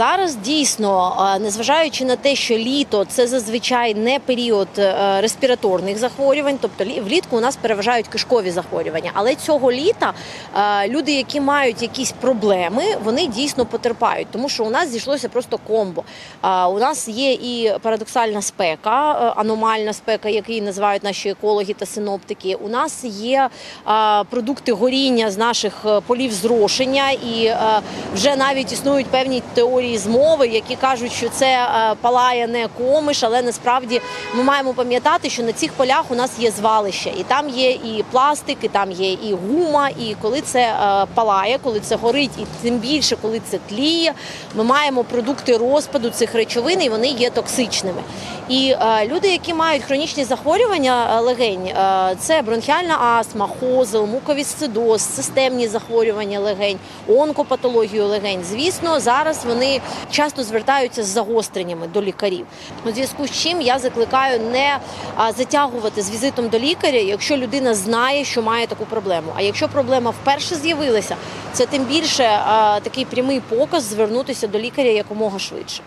Зараз дійсно, незважаючи на те, що літо це зазвичай не період е, респіраторних захворювань, тобто лі- влітку у нас переважають кишкові захворювання. Але цього літа е, люди, які мають якісь проблеми, вони дійсно потерпають, тому що у нас зійшлося просто комбо. У нас є і парадоксальна спека, е, аномальна спека, який називають наші екологи та синоптики. У нас є продукти горіння з наших полів зрошення, і вже навіть існують певні теорії змови, які кажуть, що це е, палає не комиш, але насправді ми маємо пам'ятати, що на цих полях у нас є звалище, і там є і пластик, і там є і гума. І коли це е, палає, коли це горить, і тим більше, коли це тліє, ми маємо продукти розпаду цих речовин, і вони є токсичними. І е, люди, які мають хронічні захворювання легень, це бронхіальна астма, хозел, муковісцидоз, системні захворювання легень, онкопатологію легень. Звісно, зараз вони часто звертаються з загостреннями до лікарів. У зв'язку з чим я закликаю не затягувати з візитом до лікаря, якщо людина знає, що має таку проблему. А якщо проблема вперше з'явилася, це тим більше такий прямий показ звернутися до лікаря якомога швидше.